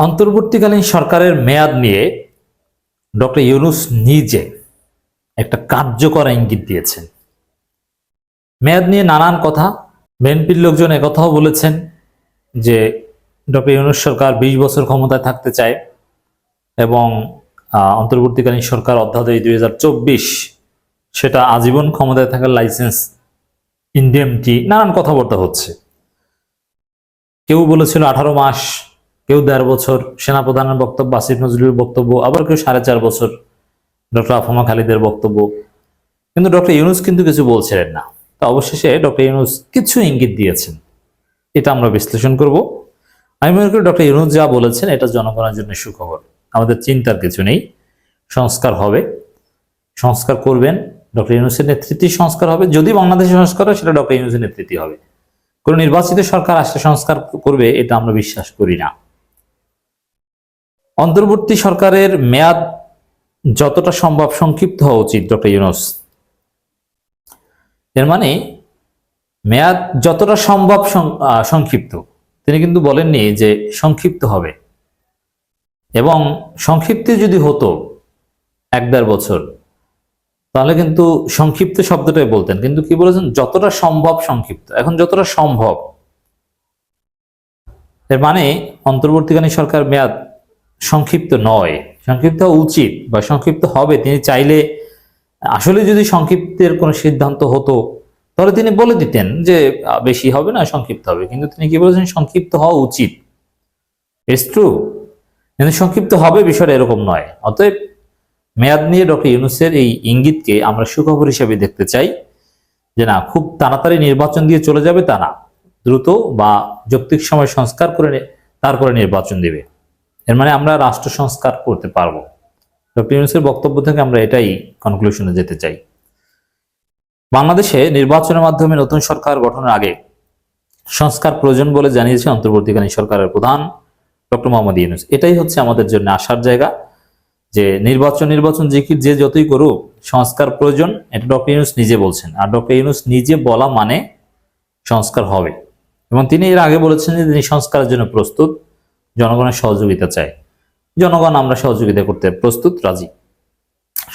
অন্তর্বর্তীকালীন সরকারের মেয়াদ নিয়ে ডক্টর ইউনুস নিজে একটা কার্যকর ইঙ্গিত দিয়েছেন। মেয়াদ নিয়ে নানান কথা, বিএনপির লোকজন একথাও বলেছেন যে ডক্টর ইউনুস সরকার বিশ বছর ক্ষমতায় থাকতে চায় এবং অন্তর্বর্তীকালীন সরকার অধ্যাদেশ দুই হাজার চব্বিশ সেটা আজীবন ক্ষমতায় থাকার লাইসেন্স ইন্ডিএমটি নানান কথাবার্তা হচ্ছে। কেউ বলেছিল আঠারো মাস কেউ দেড় বছর, সেনাপ্রধানের বক্তব্য, আসিফ নজরুলের বক্তব্য, আবার কেউ সাড়ে চার বছর, ডক্টর আফমা খালিদের বক্তব্য। কিন্তু ডক্টর ইউনুস কিন্তু কিছু বলছিলেন না। তো অবশেষে ডক্টর ইউনুস কিছু ইঙ্গিত দিয়েছেন। এটা আমরা বিশ্লেষণ করব। আমি মনে করি ডক্টর ইউনুস যা বলেছেন, এটা জনগণের জন্য সুখবর। আমাদের চিন্তার কিছু নেই। সংস্কার হবে। সংস্কার করবেন। ডক্টর ইউনুসের নেতৃত্বে সংস্কার হবে। যদি বাংলাদেশে সংস্কার হয়, সেটা ডক্টর ইউনুসের নেতৃত্বে হবে। কোনো নির্বাচিত সরকার আসলে সংস্কার করবে, এটা আমরা বিশ্বাস করি না। অন্তর্বর্তী সরকারের মেয়াদ যতটা সম্ভব সংক্ষিপ্ত হওয়া উচিত, ডক্টর ইউনুস। এর মানে মেয়াদ যতটা সম্ভব সংক্ষিপ্ত। তিনি কিন্তু বলেননি যে সংক্ষিপ্ত হবে। এবং সংক্ষিপ্ত যদি হতো এক দেড় বছর, তাহলে কিন্তু সংক্ষিপ্ত শব্দটাই বলতেন। কিন্তু কি বলেছেন? যতটা সম্ভব সংক্ষিপ্ত। এখন যতটা সম্ভব। এর মানে অন্তর্বর্তীকালীন সরকার মেয়াদ সংক্ষিপ্ত নয়, সংক্ষিপ্ত উচিত বা সংক্ষিপ্ত হবে। তিনি চাইলে, আসলে যদি সংক্ষিপ্তের কোনো সিদ্ধান্ত হতো, তাহলে তিনি বলে দিতেন যে বেশি হবে না, সংক্ষিপ্ত হবে। কিন্তু তিনি কি বলেছেন? সংক্ষিপ্ত হওয়া উচিত। ইটস ট্রু কিন্তু সংক্ষিপ্ত হবে বিষয়টা এরকম নয়। অতএব, মেয়াদ নিয়ে ডক্টর ইউনুসের এই ইঙ্গিতকে আমরা সুখবর হিসেবে দেখতে চাই যে, না, খুব তাড়াতাড়ি নির্বাচন দিয়ে চলে যাবে তা না। দ্রুত বা যৌক্তিক সময় সংস্কার করে তারপরে নির্বাচন দিবে। এর মানে আমরা রাষ্ট্র সংস্কার করতে পারব। ডক্টর ইউনুসের বক্তব্য থেকে আমরা এটাই কনক্লুশনে যেতে চাই। বাংলাদেশে নির্বাচনের মাধ্যমে নতুন সরকার গঠনের আগে সংস্কার প্রয়োজন বলে জানিয়েছে অন্তর্বর্তীকালীন সরকারের প্রধান ডক্টর মোহাম্মদ ইউনুস। এটাই হচ্ছে আমাদের জন্য আসার জায়গা যে নির্বাচন নির্বাচন যে কি যে যতই করুক, সংস্কার প্রয়োজন, এটা ডক্টর ইউনুস নিজে বলছেন। আর ডক্টর ইউনুস নিজে বলা মানে সংস্কার হবে। এবং তিনি এর আগে বলেছেন যে তিনি সংস্কারের জন্য প্রস্তুত। জনগণের সহযোগিতা চায় জনগণ আমরা সহযোগিতা করতে প্রস্তুত, রাজি।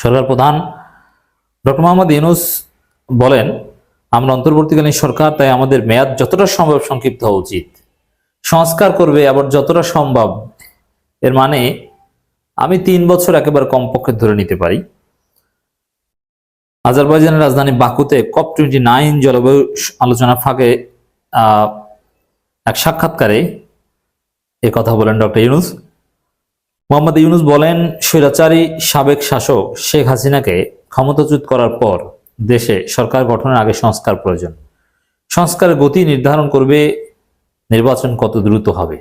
সরকার প্রধান ডক্টর মোহাম্মদ ইউনুস বলেন, আমরা অন্তর্বর্তীকালীন সরকার, তাই আমাদের মেয়াদ যতটা সম্ভব সংক্ষিপ্ত হওয়া উচিত। সংস্কার করবে আবার যতটা সম্ভব। এর মানে আমি তিন বছর একেবারে কমপক্ষে ধরে নিতে পারি। আজারবাইজানের রাজধানী বাকুতে কপ টোয়েন্টি নাইন জলবায়ু আলোচনা ফাঁকে এক সাক্ষাৎকারে এ কথা বলেন ডক্টর ইউনুস। মোহাম্মদ ইউনুস বলেন, স্বৈরাচারী সাবেক শাসক শেখ হাসিনাকে ক্ষমতাচ্যুত করার পর দেশে সরকার গঠনের আগে সংস্কার প্রয়োজন। সংস্কারের গতি নির্ধারণ করবে, নির্বাচন কত দ্রুত হবে।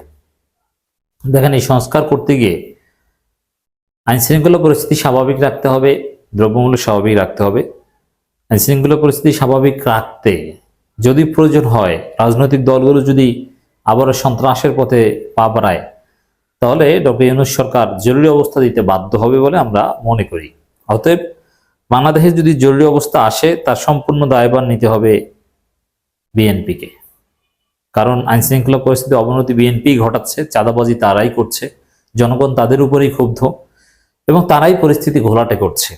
দেখেন, এই সংস্কার করতে গিয়ে আইন শৃঙ্খলা পরিস্থিতি স্বাভাবিক রাখতে হবে, দ্রব্যমূল্য স্বাভাবিক রাখতে হবে। আইন শৃঙ্খলা পরিস্থিতি স্বাভাবিক রাখতে যদি প্রয়োজন হয়, রাজনৈতিক দলগুলো যদি আবারও সন্ত্রাসের পথে পা বাড়ায়। তাহলে ডক্টর ইউনুস সরকার জরুরি অবস্থা দিতে বাধ্য হবে বলে আমরা মনে করি। অতএব বাংলাদেশে যদি জরুরি অবস্থা আসে, তার সম্পূর্ণ দায়ভার নিতে হবে বিএনপিকে। কারণ আইন শৃঙ্খলা পরিস্থিতি অবনতি বিএনপি ঘটাচ্ছে, চাঁদাবাজি তারাই করছে, জনগণ তাদের উপরেই ক্ষুব্ধ এবং তারাই পরিস্থিতি ঘোলাটে করছে।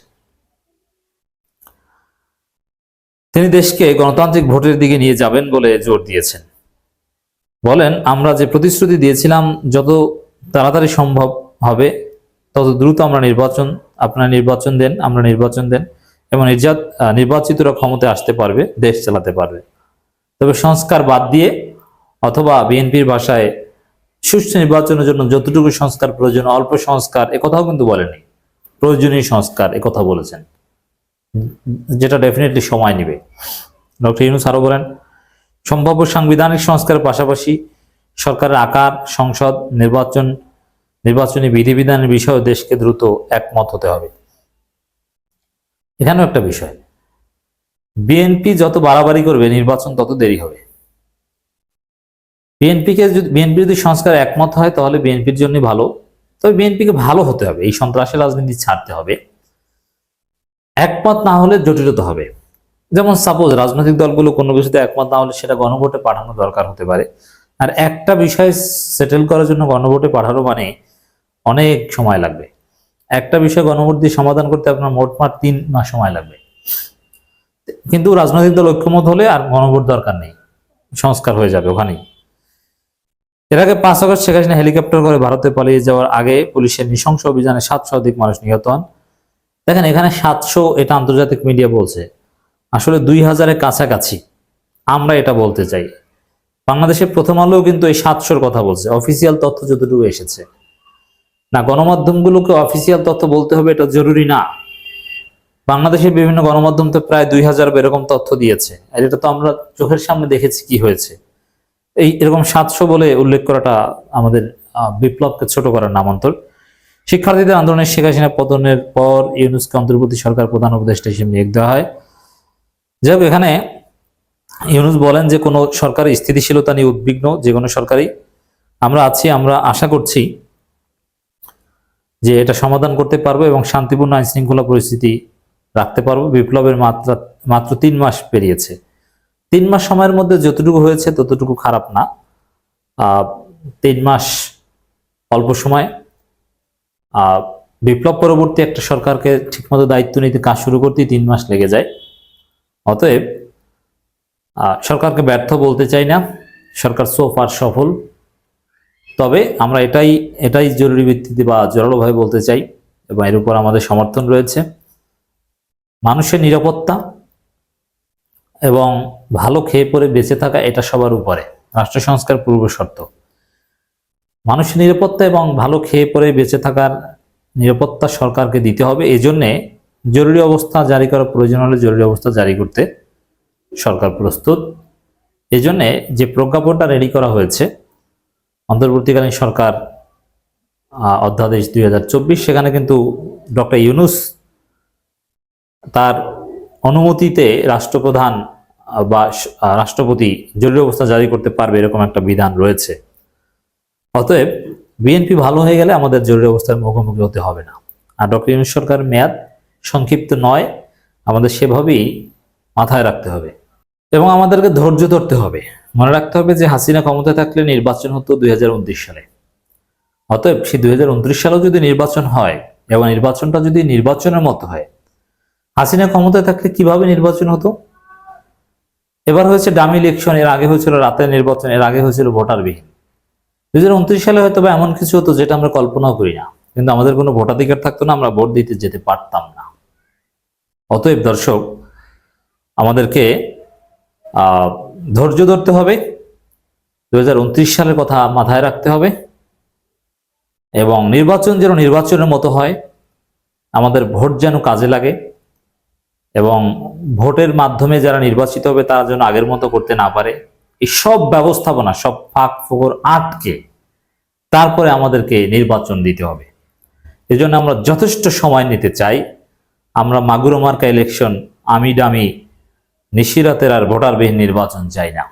তিনি দেশকে গণতান্ত্রিক ভোটের দিকে নিয়ে যাবেন বলে জোর দিয়েছেন। বলেন, আমরা যে প্রতিশ্রুতি দিয়েছিলাম, যত তাড়াতাড়ি সম্ভব হবে, তত দ্রুত আমরা নির্বাচন, আপনারা নির্বাচন দেন, আমরা নির্বাচন দেন, এবং নির্যাত নির্বাচিতরা ক্ষমতায় আসতে পারবে, দেশ চালাতে পারবে। তবে সংস্কার বাদ দিয়ে, অথবা বিএনপির ভাষায়, সুষ্ঠু নির্বাচনের জন্য যতটুকু সংস্কার প্রয়োজন, অল্প সংস্কার একথাও কিন্তু বলেনি প্রয়োজনীয় সংস্কার একথা বলেছেন। যেটা ডেফিনেটলি সময় নেবে। ডক্টর ইউনুস আরও বলেন সম্ভাব্য সাংবিধানিক সংস্কারের পাশাপাশি সরকারের আকার, সংসদ, নির্বাচন, নির্বাচনী বিধিবিধানের বিষয়ে দেশকে দ্রুত একমত হতে হবে। এখানেও একটা বিষয়। বিএনপি যত বাড়াবাড়ি করবে, নির্বাচন তত দেরি হবে। বিএনপিকে যদি বিএনপি যদি সংস্কার একমত হয়, তাহলে বিএনপির জন্য ভালো। তবে বিএনপিকে ভালো হতে হবে। এই সন্ত্রাসী রাজনীতি ছাড়তে হবে। একমত না হলে জটিলতা হবে। যেমন সাপোজ রাজনৈতিক দলগুলো কোনো কিছুতে একমত না হলে সেটা গণভোটে পাঠানো দরকার হতে পারে। আর একটা বিষয় সেটেল করার জন্য গণভোটে পাঠানো মানে অনেক সময় লাগবে। একটা বিষয় গণভোট দিয়ে সমাধান করতে আপনার মোটমাট তিন মাস সময় লাগবে। কিন্তু রাজনৈতিক দল ঐক্যমত হলে আর গণভোট দরকার নেই, সংস্কার হয়ে যাবে ওখানেই। এর আগে পাঁচ আগস্ট শেখ হাসিনা হেলিকপ্টার করে ভারতে পালিয়ে যাওয়ার আগে পুলিশের নৃশংস অভিযানে সাতশো অধিক মানুষ নিহত হন। দেখেন এখানে সাতশো এটা আন্তর্জাতিক মিডিয়া বলছে। আসলে দুই হাজারের কাছাকাছি। আমরা এটা বলতে চাই। বাংলাদেশের প্রথম আলো কিন্তু এই সাতশোর কথা বলছে। অফিসিয়াল তথ্য যতটুকু এসেছে। না, গণমাধ্যমগুলোকে অফিসিয়াল তথ্য বলতে হবে এটা জরুরি না। বাংলাদেশের বিভিন্ন গণমাধ্যম তো প্রায় দুই হাজার এরকম তথ্য দিয়েছে। আর এটা তো আমরা চোখের সামনে দেখেছি কি হয়েছে। এই এরকম সাতশো বলে উল্লেখ করাটা আমাদের বিপ্লবকে ছোট করার নামান্তর। শিক্ষার্থীদের আন্দোলনের শেখ হাসিনা পতনের পর ইউনুসকে অন্তর্বর্তী সরকার প্রধান উপদেষ্টা হিসেবে নিয়োগ দেওয়া হয়। যাই হোক, এখানে ইউনুস বলেন যে কোনো সরকারি স্থিতিশীলতা নিয়ে উদ্বিগ্ন যে কোনো সরকারি। আমরা আছি, আমরা আশা করছি যে এটা সমাধান করতে পারব এবং শান্তিপূর্ণ আইন শৃঙ্খলা পরিস্থিতি রাখতে পারব। বিপ্লবের মাত্রা, মাত্র তিন মাস পেরিয়েছে। তিন মাস সময়ের মধ্যে যতটুকু হয়েছে ততটুকু খারাপ না। তিন মাস অল্প সময়। বিপ্লব পরবর্তী একটা সরকারকে ঠিকমতো দায়িত্ব নিতে কাজ শুরু করতে তিন মাস লেগে যায়। অতএব সরকারকে ব্যর্থ বলতে চাই না। সরকার সোফার সফল। তবে আমরা এটাই এটাই জরুরি ভিত্তিতে বা জোরালোভাবে বলতে চাই এবং এর উপর আমাদের সমর্থন রয়েছে। মানুষের নিরাপত্তা এবং ভালো খেয়ে পরে বেঁচে থাকা এটা সবার উপরে। রাষ্ট্র সংস্কার পূর্ব শর্ত। মানুষের নিরাপত্তা এবং ভালো খেয়ে পরে বেঁচে থাকার নিরাপত্তা সরকারকে দিতে হবে। এই জন্যে জরুরি অবস্থা জারি করা প্রয়োজন হলে জরুরি অবস্থা জারি করতে সরকার প্রস্তুত। এই জন্যে যে প্রজ্ঞাপনটা রেডি করা হয়েছে, অন্তর্বর্তীকালীন সরকার অধ্যাদেশ দুই হাজার চব্বিশ, সেখানে কিন্তু ডক্টর ইউনুস তার অনুমতিতে রাষ্ট্রপ্রধান বা রাষ্ট্রপতি জরুরি অবস্থা জারি করতে পারবে এরকম একটা বিধান রয়েছে। অতএব বিএনপি ভালো হয়ে গেলে আমাদের জরুরি অবস্থার মুখোমুখি হতে হবে না। আর ডক্টর ইউনুস সরকার মেয়াদ সংক্ষিপ্ত নয়, আমাদের সেভাবেই মাথায় রাখতে হবে। এবং আমাদেরকে ধৈর্য ধরতে হবে। মনে রাখতে হবে যে হাসিনা ক্ষমতায় থাকলে নির্বাচন হতো দুই হাজার উনত্রিশ সালে। অতএব সেই দুই সালেও যদি নির্বাচন হয় এবং নির্বাচনটা যদি নির্বাচনের মতো হয়, হাসিনা ক্ষমতায় থাকলে কীভাবে নির্বাচন হতো? এবার হয়েছে ডামি ইলেকশন, এর আগে হয়েছিল রাতের নির্বাচন, এর আগে হয়েছিল ভোটারবিহীন। দুই হাজার উনত্রিশ সালে হয়তো বা এমন কিছু হতো যেটা আমরা কল্পনাও করি না। কিন্তু আমাদের কোনো ভোটাধিকার থাকতো না, আমরা ভোট দিতে যেতে পারতাম না। অতএব দর্শক, আমাদেরকে ধৈর্য ধরতে হবে। দুহাজার উনত্রিশ সালের কথা মাথায় রাখতে হবে। এবং নির্বাচন যেন নির্বাচনের মতো হয়, আমাদের ভোট যেন কাজে লাগে। এবং ভোটের মাধ্যমে যারা নির্বাচিত হবে, তারা যেন আগের মতো করতে না পারে। এই সব ব্যবস্থাপনা, সব ফাঁক ফোকর আটকে তারপরে আমাদেরকে নির্বাচন দিতে হবে। এজন্য আমরা যথেষ্ট সময় নিতে চাই। আমরা মাগুরো মার্কা ইলেকশন আমি ডামি নিশিরাতের আর ভোটারবিহীন নির্বাচন চাই না।